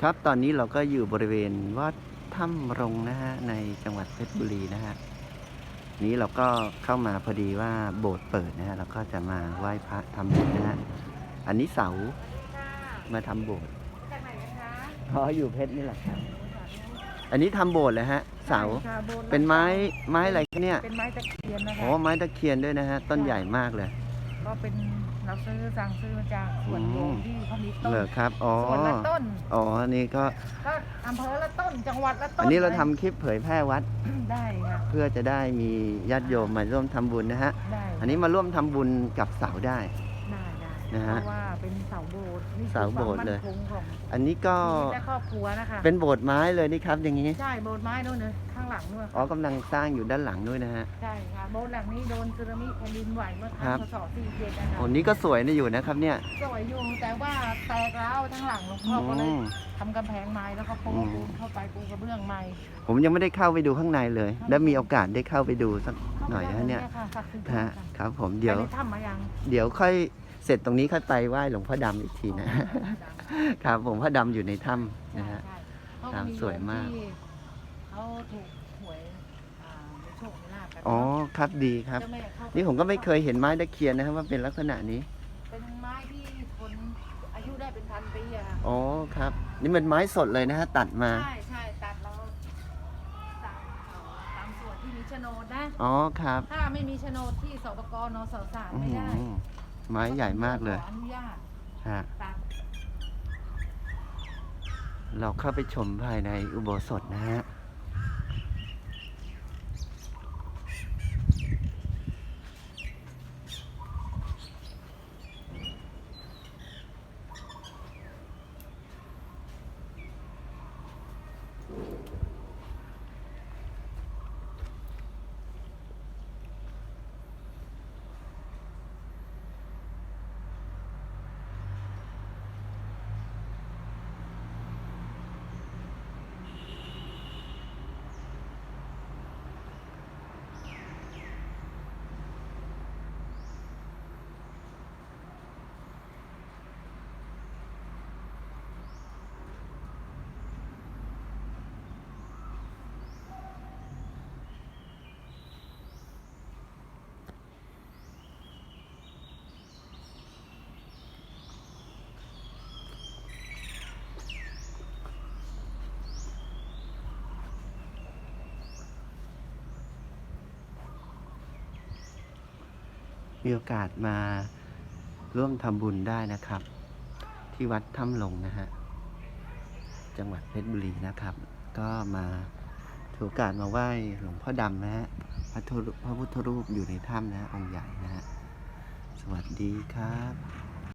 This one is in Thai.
ครับตอนนี้เราก็อยู่บริเวณวัดถ้ำรงนะฮะในจังหวัดเพชรบุรีนะฮะนี้เราก็เข้ามาพอดีว่าโบสถ์เปิดนะฮะเราก็จะมาไหว้พระทำบุญนะฮะอันนี้เสามาทำโบสถ์จากไหนกันคะอ๋ออยู่เพชรนี่แหละครับอันนี้ทำโบสถ์เลยฮะ เสาใช่ค่ะโบสถ์เป็นไม้ไม้อะไรเนี่ยเป็นไม้ตะเคียนนะคะอ๋อไม้ตะเคียนด้วยนะฮะต้นใหญ่มากเลย ก็เป็น เราซื้อสั่งซื้อมาจากสวนโยอืมมที่เขามีต้นเหรอครับอ๋อสวนละต้นอ๋ออันนี้ก็ก็อำเภอละต้นจังหวัดละต้นอันนี้เราทำคลิปเผยแพร่วัดได้ค่ะเพื่อจะได้มีญาติโยมมาร่วมทำบุญนะฮะได้อันนี้มาร่วมทำบุญกับเสาได้ ได้ได้นะฮะเพราะว่าเป็นเสาโบสถ์นี่คือเสาโบสถ์เลย ความมั่นคงของอันนี้ก็ชีวิตและครอบครัวนะคะเป็นโบสถ์ไม้เลยนี่ครับอย่างนี้ ใช่โบสถ์ไม้นู่นเลยข้างหลังนู่นอ๋อกำลังสร้างอยู่ด้านหลังด้วยนะฮะ ใช่ค่ะโบสถ์หลังนี้โดนสึนามิแผ่นดินไหวเมื่อคครัรั้บงพศ47นะคะโอ้นี่ก็สวยนะอยู่นะครับเนี่ยสวยอยู่แต่ว่าแตกร้าวทั้งหลังหลวงพ่อก็เลยอืมทำกำแพงไม้แล้วก็ปูอืม ปูนเข้าไปปูกระเบื้องไม้ผมยังไม่ได้เข้าไปดูข้างในเลย แล้วมีโอกาสได้เข้าไปดูสักหน่อยนะเนี่ยค่ะศักดิ์สิทธิ์ฮะค่ะครับผมเดี๋ยว ไปในถ้ำมายังเดี๋ยวค่อย เสร็จตรงนี้ค่อยไปไหว้หลวงพ่อดำอีกทีนะ ครับผมพ่อดำอยู่ในถ้ำใช่นะฮะใช่เขาครับก็สวยมากโที่เขาถูกหวยอ่าในโชคในลาภกันอ๋อครับดีครับ เจ้าแม่เข้านี่ผมก็ไม่เคยเห็นไม้ตะเคียนนะครับว่าเป็นลักษณะนี้ เป็นไม้ที่คนอายุได้เป็นพันปีอะค่ะอ๋อครับ นี่มันไม้สดเลยนะฮะตัดมา ใช่ใช่ตัดเราตามเอาตามส่วนที่มีโฉนดนะ อ๋อครับถ้าไม่มีโฉนดที่สปกนสสารอื้อไม่หืได้ อ ไม้ใหญ่มากเลยขออนุญาตฮะตัดเราเข้าไปชมภายในอุโบสถนะฮะ มีโอกาสมาร่วมทำบุญได้นะครับ ที่วัดถ้ำหลงนะฮะ จังหวัดเพชรบุรีนะครับ ก็มาถือโอกาสมาไหว้หลวงพ่อดำนะฮะพระพุทธพระพุทธรูปอยู่ในถ้ำนะฮะองค์ใหญ่นะฮะ สวัสดีครับ